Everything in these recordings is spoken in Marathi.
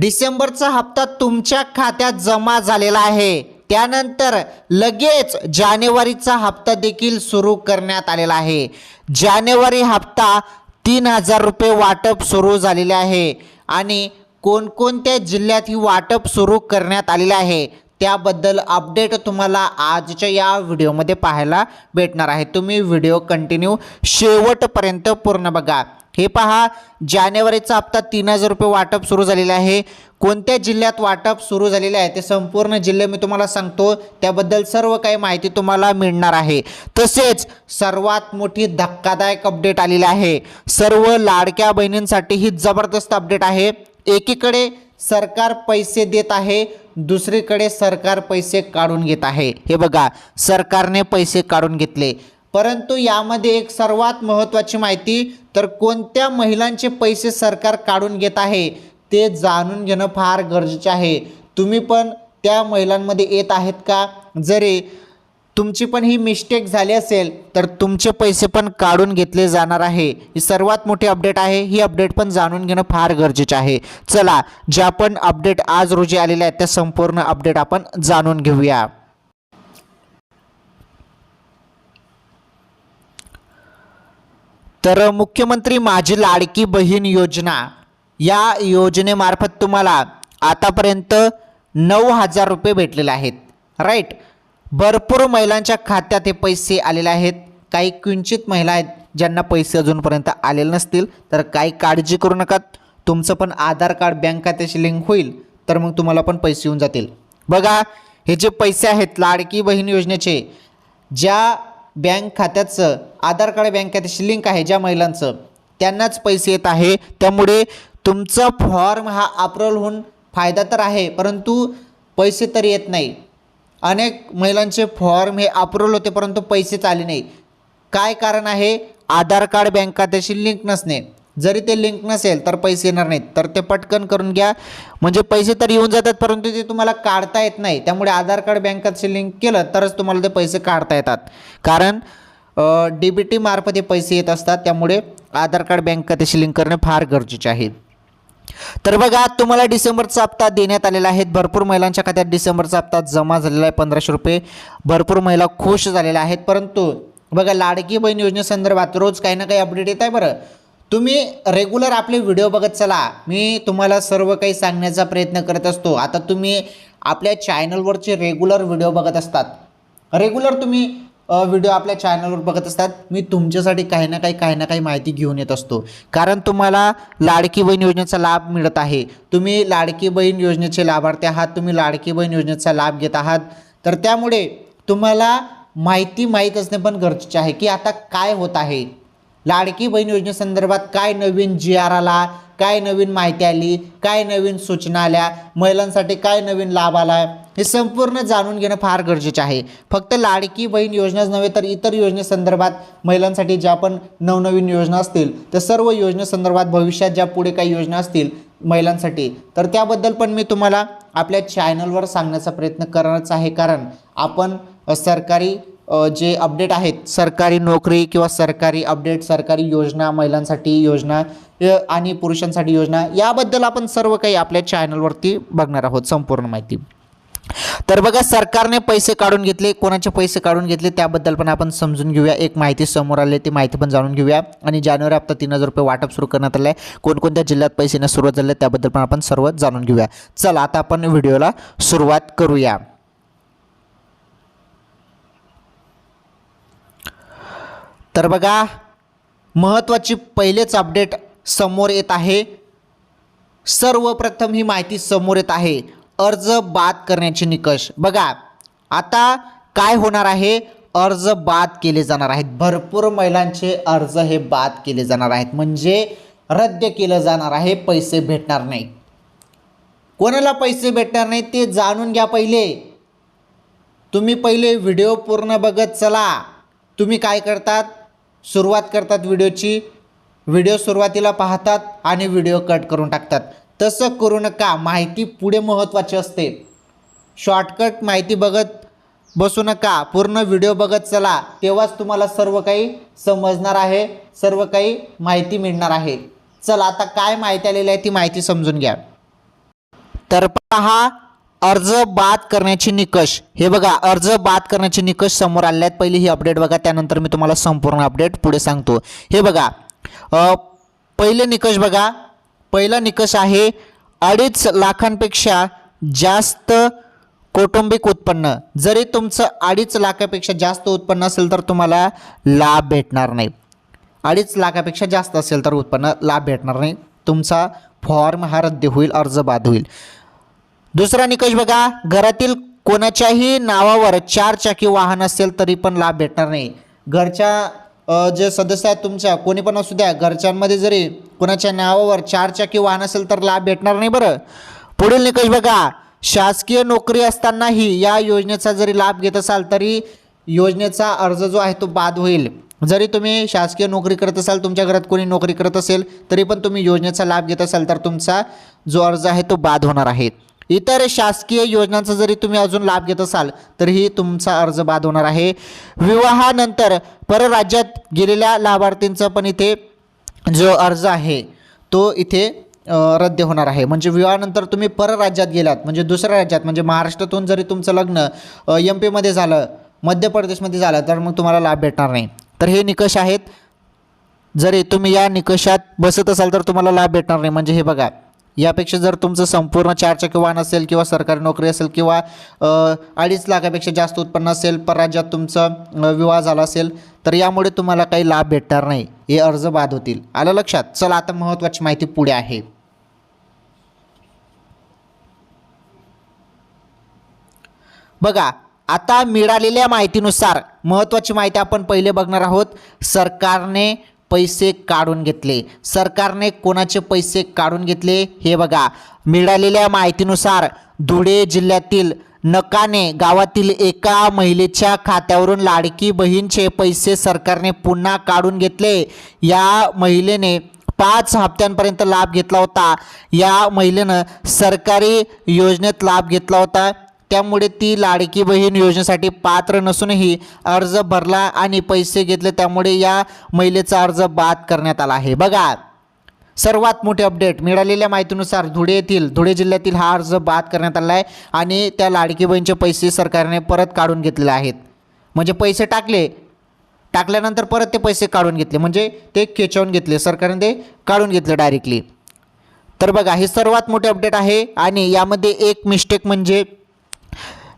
डिसेंबरचा हप्ता तुमच्या खात्यात जमा झालेला आहे. त्यानंतर लगेच जानेवारीचा हप्ता देखील सुरू करण्यात आलेला आहे. जानेवारी हप्ता तीन हजार रुपये वाटप सुरू झालेले आहे आणि कोणकोणत्या जिल्ह्यात ही वाटप सुरू करण्यात आलेले आहे त्याबद्दल अपडेट तुम्हाला आजच्या या व्हिडिओमध्ये पाहायला भेटणार आहे. तुम्ही व्हिडिओ कंटिन्यू शेवटपर्यंत पूर्ण बघा. हे पहा जानेवारीचा हप्ता तीन हजार रुपये वाटप सुरू झालेलं आहे. कोणत्या जिल्ह्यात वाटप सुरू झालेलं आहे ते संपूर्ण जिल्हे मी तुम्हाला सांगतो. त्याबद्दल सर्व काही माहिती तुम्हाला मिळणार आहे. तसेच सर्वात मोठी धक्कादायक अपडेट आलेली आहे. सर्व लाडक्या बहिणींसाठी ही जबरदस्त अपडेट आहे. एकीकडे सरकार पैसे देत आहे दुसरीकडे सरकार पैसे काढून घेत आहे. हे बघा सरकारने पैसे काढून घेतले. परंतु यामध्ये एक सर्वात महत्त्वाची माहिती तर कोणत्या महिलांचे पैसे सरकार काढून घेत आहे ते जाणून घेणं फार गरजेचे आहे. तुम्ही पण त्या महिलांमध्ये येत आहेत का? जरी तुमची पण ही मिस्टेक झाली असेल तर तुमचे पैसे पण काढून घेतले जाणार आहे. ही सर्वात मोठी अपडेट आहे ही अपडेट पण जाणून घेणं फार गरजेचे आहे. चला ज्या पण अपडेट आज रोजी आलेल्या आहेत त्या संपूर्ण अपडेट आपण जाणून घेऊया. तर मुख्यमंत्री माझी लाडकी बहीण योजना. या योजनेमार्फत तुम्हाला आतापर्यंत नऊ हजार रुपये भेटलेले आहेत. राईट भरपूर महिलांच्या खात्यात हे पैसे आलेले आहेत. काही किंचित महिला आहेत ज्यांना पैसे अजूनपर्यंत आलेले नसतील. तर काही काळजी करू नका. तुमचं पण आधार कार्ड बँक खात्याशी लिंक होईल तर मग तुम्हाला पण पैसे येऊन जातील. बघा हे जे पैसे आहेत लाडकी बहीण योजनेचे ज्या बँक खात्याचं आधार कार्ड बँक खात्याशी लिंक आहे ज्या महिलांचं. त्यांनाच पैसे येत आहे. त्यामुळे तुमचा फॉर्म हा अप्रूव्हल होऊन फायदा तर आहे परंतु पैसे तर येत नाही. अनेक महिलांचे फॉर्म हे अप्रूवल होते परंतु पैसेच आले नाही. काय कारण आहे? आधार कार्ड बँक खात्याशी लिंक नसणे. जरी ते लिंक नसेल तर पैसे येणार नाहीत. तर ते पटकन करून घ्या. म्हणजे पैसे तर येऊन जातात परंतु ते तुम्हाला काढता येत नाही. त्यामुळे आधार कार्ड बँकाशी लिंक केलं तरच तुम्हाला ते पैसे काढता येतात. कारण डी बी टी मार्फत हे पैसे येत असतात. त्यामुळे आधार कार्ड बँक खात्याशी लिंक करणे फार गरजेचे आहे. तर बघा तुम्हाला डिसेंबरचा हप्ता देण्यात आलेला आहे. भरपूर महिलांच्या खात्यात डिसेंबरचा हप्ता जमा झालेला आहे. पंधराशे रुपये भरपूर महिला खुश झालेल्या आहेत. परंतु बघा लाडकी बहीण योजनेसंदर्भात रोज काही ना काही अपडेट येत आहे बरं. तुम्ही रेग्युलर आपले व्हिडिओ बघत चला. मी तुम्हाला सर्व काही सांगण्याचा प्रयत्न करत असतो. आता तुम्ही आपल्या चॅनलवरचे रेग्युलर व्हिडिओ बघत असतात. रेग्युलर तुम्ही व्हिडिओ आपल्या चॅनलवर बघत असतात. मी तुमच्यासाठी काही ना काही काही ना काही माहिती घेऊन येत असतो. कारण तुम्हाला लाडकी बहीण योजनेचा लाभ मिळत आहे. तुम्ही लाडकी बहीण योजनेचे लाभार्थी आहात. तुम्ही लाडकी बहीण योजनेचा लाभ घेत आहात. तर त्यामुळे तुम्हाला माहिती माहीत असणे पण गरजेचे आहे. की आता काय होत आहे? लाडकी बहीण योजनेसंदर्भात काय नवीन जी आर आला? काय नवीन माहिती आली काय नवीन सूचना आल्या महिलांसाठी काय नवीन लाभ आला हे संपूर्ण जाणून घेणं फार गरजेचे आहे. फक्त लाडकी बहीण योजनाच नव्हे तर इतर योजनेसंदर्भात महिलांसाठी ज्या पण नवनवीन योजना असतील त्या सर्व योजनेसंदर्भात भविष्यात ज्या पुढे काही योजना असतील महिलांसाठी तर त्याबद्दल पण मी तुम्हाला आपल्या चॅनलवर सांगण्याचा प्रयत्न करणारच आहे. कारण आपण सरकारी जे अपडेट आहेत सरकारी नोकरी किंवा सरकारी अपडेट सरकारी योजना महिलांसाठी योजना आणि पुरुषांसाठी योजना याबद्दल आपण सर्व काही आपल्या चॅनलवरती बघणार आहोत संपूर्ण माहिती. तर बघा सरकारने पैसे काढून घेतले. कोणाचे पैसे काढून घेतले त्याबद्दल पण आपण समजून घेऊया. एक माहिती समोर आली ती माहिती पण जाणून घेऊया. आणि जानेवारी हप्ता तीन हजार रुपये वाटप सुरू करण्यात आलं आहे कोणकोणत्या जिल्ह्यात पैसेने सुरुवात झाली त्याबद्दल पण आपण सर्व जाणून घेऊया. चला आता आपण व्हिडिओला सुरुवात करूया. तर बघा महत्त्वाची पहिलेच अपडेट समोर येत आहे. सर्वप्रथम ही माहिती समोर येत आहे. अर्ज बाद करण्याचे निकष. बघा आता काय होणार आहे? अर्ज बाद केले जाणार आहेत. भरपूर महिलांचे अर्ज हे बाद केले जाणार आहेत. म्हणजे रद्द केलं जाणार आहे. पैसे भेटणार नाही. कोणाला पैसे भेटणार नाही ते जाणून घ्या पहिले. तुम्ही पहिले व्हिडिओ पूर्ण बघत चला. तुम्ही काय करतात? सुरुवात करतात व्हिडिओची व्हिडिओ सुरुवातीला पाहतात आणि व्हिडिओ कट करून टाकतात. तसं करू नका माहिती पुढे महत्त्वाची असते. शॉर्टकट माहिती बघत बसू नका पूर्ण व्हिडिओ बघत चला. तेव्हाच तुम्हाला सर्व काही समजणार आहे सर्व काही माहिती मिळणार आहे. चला आता काय माहिती आलेली आहे ती माहिती समजून घ्या. तर पहा अर्ज बाद करण्याचे निकष. हे बघा अर्ज बाद करण्याचे निकष समोर आले आहेत. पहिली ही अपडेट बघा त्यानंतर मी तुम्हाला संपूर्ण अपडेट पुढे सांगतो. हे बघा पहिले निकष बघा. पहिला निकष आहे अडीच लाखांपेक्षा जास्त कौटुंबिक उत्पन्न. जरी तुमचं अडीच लाखापेक्षा जास्त उत्पन्न असेल तर तुम्हाला लाभ भेटणार नाही. अडीच लाखापेक्षा जास्त असेल तर उत्पन्न लाभ भेटणार नाही. तुमचा फॉर्म हा रद्द होईल अर्ज बाद होईल. दुसरा निकष बघा घरातील कोणाच्याही नावावर चार चाकी वाहन असेल तरी पण लाभ भेटणार नाही. घरच्या जे सदस्य आहेत तुमच्या कोणी पण असू द्या घरच्यांमध्ये जरी कोणाच्या नावावर चार चाकी वाहन असेल तर लाभ भेटणार नाही बरं. पुढील निकष बघा शासकीय नोकरी असतानाही या योजनेचा जरी लाभ घेत असाल तरी योजनेचा अर्ज जो आहे तो बाद होईल. जरी तुम्ही शासकीय नोकरी करत असाल तुमच्या घरात कोणी नोकरी करत असेल तरी पण तुम्ही योजनेचा लाभ घेत असाल तर तुमचा जो अर्ज आहे तो बाद होणार आहे. इतर शासकीय योजनांचा जरी तुम्ही अजून लाभ घेत असाल तरीही तुमचा अर्ज बाद होणार आहे. विवाहानंतर परराज्यात गेलेल्या लाभार्थींचा पण इथे जो अर्ज आहे तो इथे रद्द होणार आहे. म्हणजे विवाहानंतर तुम्ही परराज्यात गेलात म्हणजे दुसऱ्या राज्यात म्हणजे महाराष्ट्रातून जरी तुमचं लग्न एम पीमध्ये झालं मध्य प्रदेशमध्ये झालं तर मग तुम्हाला लाभ भेटणार नाही. तर हे निकष आहेत. जरी तुम्ही या निकषात बसत असाल तर तुम्हाला लाभ भेटणार नाही. म्हणजे हे बघा यापेक्षा जर तुमचं संपूर्ण चारचाकी वाहन असेल किंवा सरकारी नोकरी असेल किंवा अडीच लाखापेक्षा जास्त उत्पन्न असेल परराज्यात तुमचं विवाह झाला असेल तर यामुळे तुम्हाला काही लाभ भेटणार नाही. हे अर्ज बाद होतील. आलं लक्षात? चला आता महत्त्वाची माहिती पुढे आहे. बघा आता मिळालेल्या माहितीनुसार महत्त्वाची माहिती आपण पहिले बघणार आहोत. सरकारने पैसे काढून घेतले. सरकारने कोणाचे पैसे काढून घेतले? हे बघा. मिळालेल्या माहितीनुसार धुळे जिल्ह्यातील नकाने गावातील एका महिलेच्या खात्यावरून लाडकी बहीणचे पैसे सरकारने पुन्हा काढून घेतले. या महिलेने पाच हप्त्यांपर्यंत लाभ घेतला होता. या महिलेनं सरकारी योजनेत लाभ घेतला होता. त्यामुळे ती लाडकी बहीण योजनेसाठी पात्र नसूनही अर्ज भरला आणि पैसे घेतले त्यामुळे या महिलेचा अर्ज बाद करण्यात आला आहे. बघा सर्वात मोठे अपडेट मिळालेल्या माहितीनुसार धुळे येथील धुळे जिल्ह्यातील हा अर्ज बाद करण्यात आला आहे आणि त्या लाडकी बहीणचे पैसे सरकारने परत काढून घेतलेले आहेत. म्हणजे पैसे टाकले टाकल्यानंतर परत ते पैसे काढून घेतले. म्हणजे ते खेचवून घेतले सरकारने ते काढून घेतले डायरेक्टली तर बघा हे सर्वात मोठे अपडेट आहे आणि यामध्ये एक मिस्टेक म्हणजे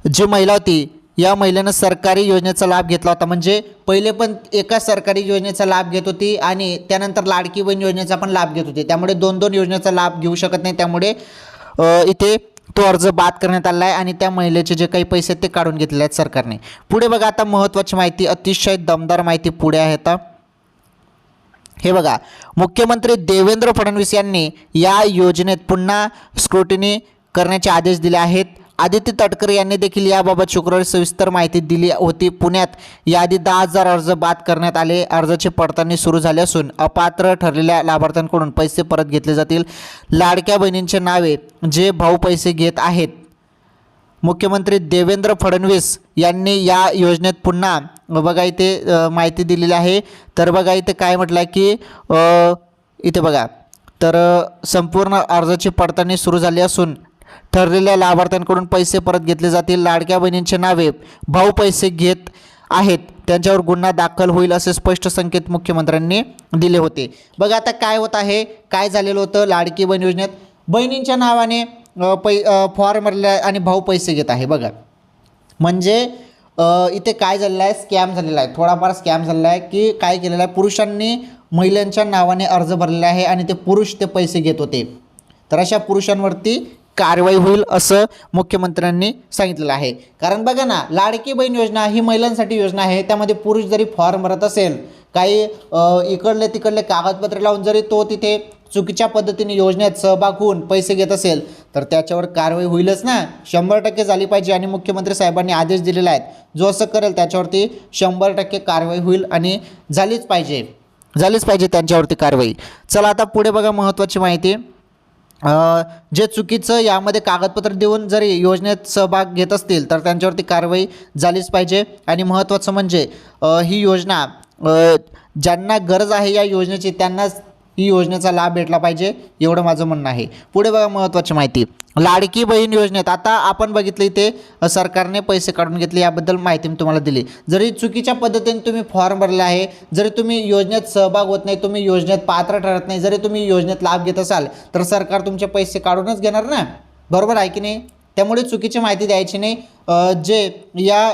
जी महिला होती या महिलेनं सरकारी योजनेचा लाभ घेतला होता. म्हणजे पहिले पण एका सरकारी योजनेचा लाभ घेत होती आणि त्यानंतर लाडकी बहीण योजनेचा पण लाभ घेत होती. त्यामुळे दोन दोन योजनेचा लाभ घेऊ शकत नाही. त्यामुळे इथे तो अर्ज बाद करण्यात आला आहे आणि त्या महिलेचे जे काही पैसे आहेत ते काढून घेतलेले आहेत सरकारने. पुढे बघा आता महत्त्वाची माहिती अतिशय दमदार माहिती पुढे आहे आता. हे बघा मुख्यमंत्री देवेंद्र फडणवीस यांनी या योजनेत पुन्हा स्क्रुटिनी करण्याचे आदेश दिले आहेत. आदित्य तटकरे यांनी देखील याबाबत शुक्रवारी सविस्तर माहिती दिली होती. पुण्यात याआधी दहा हजार अर्ज बाद करण्यात आले. अर्जाची पडताळणी सुरू झाली असून अपात्र ठरलेल्या लाभार्थ्यांकडून पैसे परत घेतले जातील. लाडक्या बहिणींचे नावे जे भाऊ पैसे घेत आहेत. मुख्यमंत्री देवेंद्र फडणवीस यांनी या योजनेत पुन्हा बघा इथे माहिती दिलेली आहे. तर बघा इथे काय म्हटलं आहे की इथे बघा. तर संपूर्ण अर्जाची पडताळणी सुरू झाली असून ठरलेल्या लाभार्थ्यांकडून पैसे परत घेतले जातील. लाडक्या बहिणींचे नावे भाऊ पैसे घेत आहेत त्यांच्यावर गुन्हा दाखल होईल असे स्पष्ट संकेत मुख्यमंत्र्यांनी दिले होते. बघा आता काय होत आहे काय झालेलं होतं लाडकी बहीण योजनेत? बहिणींच्या नावाने पै फॉर्म भरले आहे आणि भाऊ पैसे घेत आहे. बघा. म्हणजे इथे काय झालेलं आहे? स्कॅम झालेला आहे. थोडाफार स्कॅम झालेला आहे की काय केलेलं आहे? पुरुषांनी महिलांच्या नावाने अर्ज भरलेला आहे आणि ते पुरुष ते पैसे घेत होते. तर अशा पुरुषांवरती कारवाई होईल असं मुख्यमंत्र्यांनी सांगितलेलं आहे. कारण बघा ना लाडकी बहीण योजना ही महिलांसाठी योजना आहे. त्यामध्ये पुरुष जरी फॉर्म भरत असेल काही इकडले तिकडले कागदपत्रे लावून जरी तो तिथे चुकीच्या पद्धतीने योजनेत सहभाग होऊन पैसे घेत असेल तर त्याच्यावर कारवाई होईलच ना. शंभर टक्के झाली पाहिजे आणि मुख्यमंत्री साहेबांनी आदेश दिलेला आहेत जो असं करेल त्याच्यावरती शंभर टक्के कारवाई होईल आणि झालीच पाहिजे. झालीच पाहिजे त्यांच्यावरती कारवाई. चला आता पुढे बघा महत्त्वाची माहिती. जे चुकीचं यामध्ये कागदपत्र देऊन जरी योजनेत सहभाग घेत असतील तर त्यांच्यावरती कारवाई झालीच पाहिजे. आणि महत्त्वाचं म्हणजे ही योजना ज्यांना गरज आहे या योजनेची त्यांनाच ही योजनेचा लाभ भेटला पाहिजे एवढं माझं म्हणणं आहे. पुढे बघा महत्त्वाची माहिती. लाडकी बहीण योजनेत आता आपण बघितलं इथे सरकारने पैसे काढून घेतले याबद्दल माहिती मी तुम्हाला दिली. जरी चुकीच्या पद्धतीने तुम्ही फॉर्म भरला आहे जरी तुम्ही योजनेत सहभाग होत नाही तुम्ही योजनेत पात्र ठरत नाही जरी तुम्ही योजनेत लाभ घेत असाल तर सरकार तुमचे पैसे काढूनच घेणार ना? बरोबर आहे की नाही? त्यामुळे चुकीची माहिती द्यायची नाही. जे या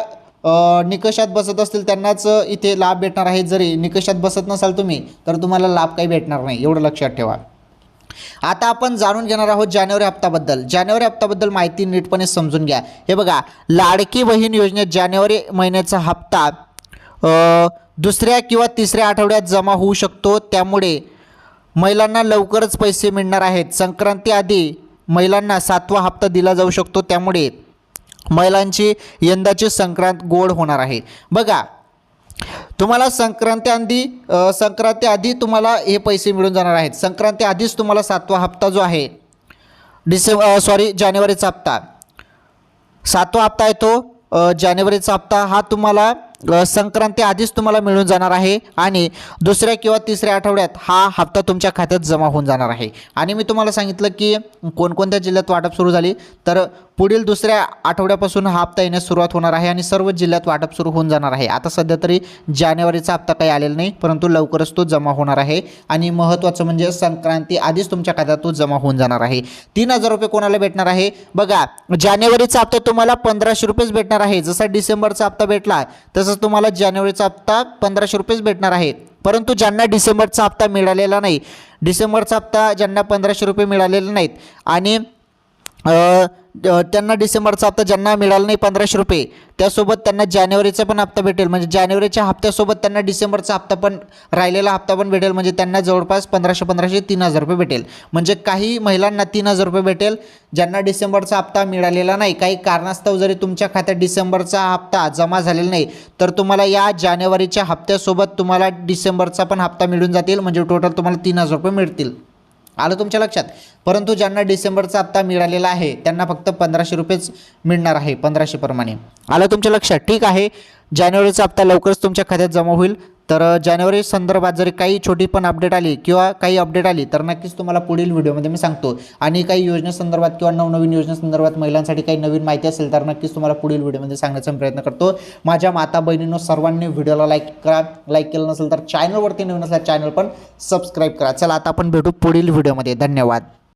निकषात बसत असतील त्यांनाच इथे लाभ भेटणार आहे जरी निकषात बसत नसाल तुम्ही तर तुम्हाला लाभ काही भेटणार नाही एवढं लक्षात ठेवा. आता आपण जाणून घेणार आहोत जानेवारी हप्ताबद्दल. जानेवारी हप्त्याबद्दल माहिती नीटपणे समजून घ्या. हे बघा लाडकी बहीण योजनेत जानेवारी महिन्याचा हप्ता दुसऱ्या किंवा तिसऱ्या आठवड्यात जमा होऊ शकतो. त्यामुळे महिलांना लवकरच पैसे मिळणार आहेत. संक्रांती आधी महिलांना सातवा हप्ता दिला जाऊ शकतो. त्यामुळे महिलांची यंदाची संक्रांत गोड होणार आहे. बघा तुम्हाला संक्रांती आधी संक्रांती आधी तुम्हाला हे पैसे मिळून जाणार आहेत. संक्रांती आधीच तुम्हाला सातवा हप्ता जो आहे डिसेंबर सॉरी जानेवारीचा हप्ता. सातवा हप्ता आहे तो जानेवारीचा हप्ता. हा तुम्हाला संक्रांती आधीच तुम्हाला मिळून जाणार आहे आणि दुसऱ्या किंवा तिसऱ्या आठवड्यात हा हप्ता तुमच्या खात्यात जमा होऊन जाणार आहे. आणि मी तुम्हाला सांगितलं की कोणकोणत्या जिल्ह्यात वाटप सुरू झाली तर पुढील दुसऱ्या आठवड्यापासून हा हप्ता येण्यास सुरुवात होणार आहे आणि सर्व जिल्ह्यात वाटप सुरू होऊन जाणार आहे. आता सध्या तरी जानेवारीचा हप्ता काही आलेला नाही परंतु लवकरच तो जमा होणार आहे. आणि महत्त्वाचं म्हणजे संक्रांती आधीच तुमच्या खात्यात तो जमा होऊन जाणार आहे. तीन हजार रुपये कोणाला भेटणार आहे? बघा जानेवारीचा हप्ता तुम्हाला पंधराशे रुपयेच भेटणार आहे. जसा डिसेंबरचा हप्ता भेटला तसं तसंच तुम्हाला जानेवारीचा हप्ता पंधराशे रुपयेच भेटणार आहे. परंतु ज्यांना डिसेंबरचा हप्ता मिळालेला नाही डिसेंबरचा हप्ता ज्यांना पंधराशे रुपये मिळालेले नाहीत आणि त्यांना डिसेंबरचा हप्ता ज्यांना मिळाला नाही पंधराशे रुपये. त्यासोबत त्यांना जानेवारीचा पण हप्ता भेटेल. म्हणजे जानेवारीच्या हप्त्यासोबत त्यांना डिसेंबरचा हप्ता पण राहिलेला हप्ता पण भेटेल. म्हणजे त्यांना जवळपास पंधराशे पंधराशे तीन हजार रुपये भेटेल. म्हणजे काही महिलांना तीन हजार रुपये भेटेल ज्यांना डिसेंबरचा हप्ता मिळालेला नाही. काही कारणास्तव जरी तुमच्या खात्यात डिसेंबरचा हप्ता जमा झालेला नाही तर तुम्हाला या जानेवारीच्या हप्त्यासोबत तुम्हाला डिसेंबरचा पण हप्ता मिळून जातील. म्हणजे टोटल तुम्हाला तीन हजार रुपये मिळतील. आलं तुमच्या लक्षात? परंतु ज्यांना डिसेंबरचा हप्ता मिळालेला आहे त्यांना फक्त पंधराशे रुपयेच मिळणार आहे पंधराशेप्रमाणे आलं तुमच्या लक्षात? ठीक आहे. जानेवारीचा हप्ता लवकरच तुमच्या खात्यात जमा होईल. तर जानेवारी संदर्भात जरी काही छोटी पण अपडेट आली किंवा काही अपडेट आली तर नक्कीच तुम्हाला पुढील व्हिडिओमध्ये मी सांगतो. आणि काही योजनेसंदर्भात किंवा नवनवीन योजनेसंदर्भात महिलांसाठी काही नवीन माहिती असेल तर नक्कीच तुम्हाला पुढील व्हिडिओमध्ये सांगण्याचा प्रयत्न करतो. माझ्या माता बहिणींनो सर्वांनी व्हिडिओला लाईक करा. लाईक केलं नसेल तर चॅनलवरती नवीन असल्या चॅनल पण सबस्क्राईब करा. चला आता आपण भेटू पुढील व्हिडिओमध्ये. धन्यवाद.